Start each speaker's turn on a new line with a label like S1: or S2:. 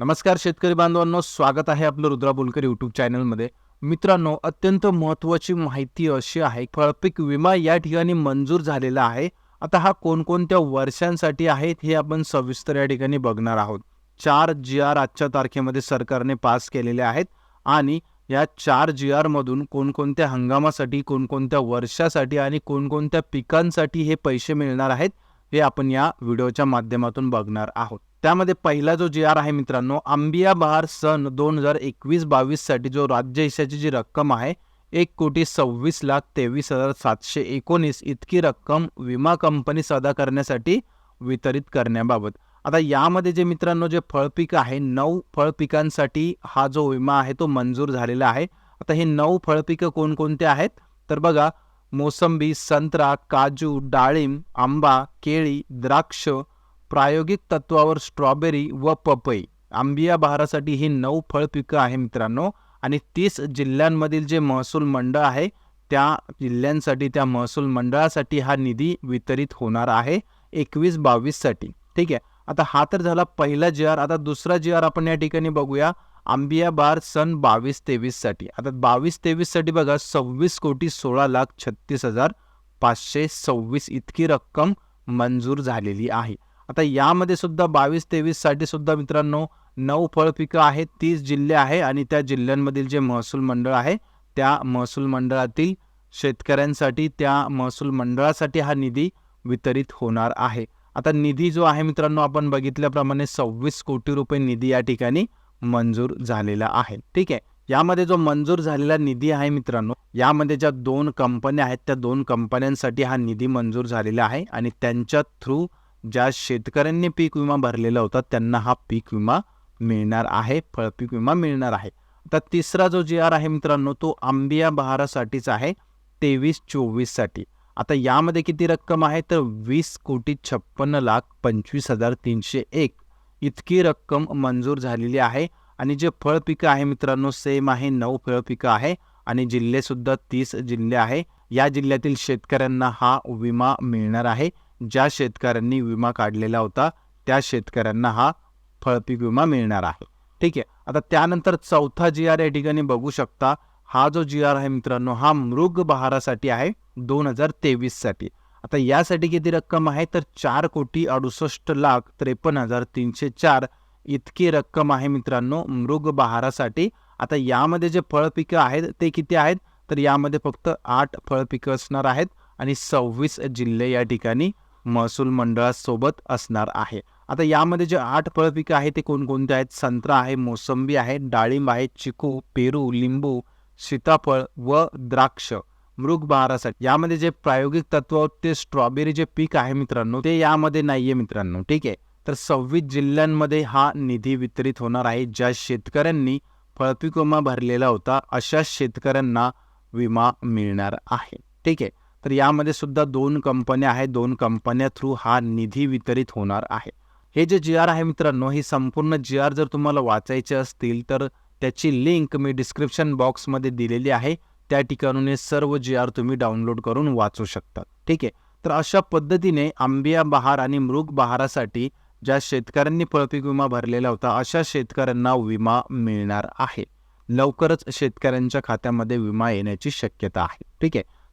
S1: नमस्कार शेतकरी बांधवांनो स्वागत आहे आपलं रुद्रा बोलकर यूट्यूब चॅनलमध्ये मित्रांनो अत्यंत महत्त्वाची माहिती अशी आहे फळपीक विमा या ठिकाणी मंजूर झालेला आहे. आता हा कोणकोणत्या वर्षांसाठी आहे हे आपण सविस्तर या ठिकाणी बघणार आहोत. चार जी आर आजच्या तारखेमध्ये सरकारने पास केलेले आहेत आणि या चार जी आरमधून कोणकोणत्या हंगामासाठी कोणकोणत्या वर्षासाठी आणि कोणकोणत्या पिकांसाठी हे पैसे मिळणार आहेत हे आपण या व्हिडिओच्या माध्यमातून बघणार आहोत. त्यामध्ये पहिला जो जी आर आहे मित्रांनो आंबिया बहार सन दोन हजार एकवीस बावीससाठी जो राज्य हिशाची जी रक्कम आहे एक कोटी सव्वीस लाख तेवीस हजार सातशे एकोणीस इतकी रक्कम विमा कंपनी सादा करण्यासाठी वितरित करण्याबाबत. आता यामध्ये जे मित्रांनो जे फळपीक आहे नऊ फळपिकांसाठी हा जो विमा आहे तो मंजूर झालेला आहे. आता हे नऊ फळपिकं कोणकोणते आहेत? तर बघा मोसंबी संत्रा काजू डाळिंब आंबा केळी द्राक्ष प्रायोगिक तत्वावर स्ट्रॉबेरी व पपई. आंबिया बहारासाठी ही नऊ फळ पिकं आहे मित्रांनो. आणि तीस जिल्ह्यांमधील जे महसूल मंडळ आहे त्या जिल्ह्यांसाठी त्या महसूल मंडळासाठी हा निधी वितरित होणार आहे एकवीस बावीससाठी ठीक आहे? आता हा तर झाला पहिला जी आर. आता दुसरा जी आर आपण या ठिकाणी बघूया. आंबिया बार सन बावीस तेवीससाठी आता बावीस तेवीससाठी बघा सव्वीस कोटी सोळा लाख छत्तीस हजार पाचशे सव्वीस इतकी रक्कम मंजूर झालेली आहे. आता यामध्ये सुद्धा बावीस तेवीससाठी सुद्धा मित्रांनो नऊ फळपिकं आहेत तीस जिल्हे आहे आणि त्या जिल्ह्यांमधील जे महसूल मंडळ आहे त्या महसूल मंडळातील शेतकऱ्यांसाठी त्या महसूल मंडळासाठी हा निधी वितरित होणार आहे. आता निधी जो आहे मित्रांनो आपण बघितल्याप्रमाणे सव्वीस कोटी रुपये निधी या ठिकाणी मंजूर झालेला आहे. ठीक आहे? यामध्ये जो मंजूर झालेला निधी आहे मित्रांनो यामध्ये ज्या दोन कंपन्या आहेत त्या दोन कंपन्यांसाठी हा निधी मंजूर झालेला आहे आणि त्यांच्या थ्रू ज्या शेतकऱ्यांनी पीक विमा भरलेला होता त्यांना हा पीक विमा मिळणार आहे फळपीक विमा मिळणार आहे. आता तिसरा जो जी आर आहे मित्रांनो तो आंबिया बहारासाठीच आहे तेवीस चोवीससाठी आता यामध्ये किती रक्कम आहे? तर वीस कोटी छप्पन्न लाख पंचवीस हजार तीनशे एक. इतकी रक्कम मंजूर झालेली आहे आणि जे फळपिकं आहे मित्रांनो सेम आहे नऊ फळपिकं आहे आणि जिल्हेसुद्धा तीस जिल्हे आहे. या जिल्ह्यातील शेतकऱ्यांना हा विमा मिळणार आहे. ज्या शेतकऱ्यांनी विमा काढलेला होता त्या शेतकऱ्यांना हा फळपीक विमा मिळणार आहे. ठीक आहे? आता त्यानंतर चौथा जी आर या ठिकाणी बघू शकता. हा जो जी आर आहे मित्रांनो हा मृग बहारासाठी आहे दोन हजार तेवीससाठी आता यासाठी किती रक्कम आहे? तर चार कोटी अडुसष्ट लाख त्रेपन्न हजार तीनशे चार इतकी रक्कम आहे मित्रांनो मृग बहारासाठी. आता यामध्ये जे फळपिकं आहेत ते किती आहेत? तर यामध्ये फक्त आठ फळपिकं असणार आहेत आणि सव्वीस जिल्हे या ठिकाणी महसूल मंडळासोबत असणार आहे. आता यामध्ये जे आठ फळपिकं आहेत ते कोणकोणते आहेत? संत्रा आहे मोसंबी आहे डाळिंब आहे चिकू पेरू लिंबू सीताफळ व द्राक्ष. मृग बहारासाठी यामध्ये जे प्रायोगिक तत्व ते स्ट्रॉबेरी जे पीक आहे मित्रांनो ते यामध्ये नाहीये मित्रांनो ठीक आहे? तर सव्वीस जिल्ह्यांमध्ये हा निधी वितरित होणार आहे ज्या शेतकऱ्यांनी फळपीक विमा भरलेला होता अशा शेतकऱ्यांना विमा मिळणार आहे ठीक आहे? तर यामध्ये सुद्धा दोन कंपन्या आहेत. दोन कंपन्या थ्रू हा निधी वितरित होणार आहे. हे जे जी आर आहे मित्रांनो ही संपूर्ण जी आर जर तुम्हाला वाचायचे असतील तर त्याची लिंक मी डिस्क्रिप्शन बॉक्समध्ये दिलेली आहे. त्या ठिकाणून हे सर्व जी आर तुम्ही डाउनलोड करून वाचू शकता. ठीक आहे? तर अशा पद्धतीने आंबिया बहार आणि मृग बहारासाठी ज्या शेतकऱ्यांनी फळपीक विमा भरलेला होता अशा शेतकऱ्यांना विमा मिळणार आहे. लवकरच शेतकऱ्यांच्या खात्यामध्ये विमा येण्याची शक्यता आहे. ठीक आहे?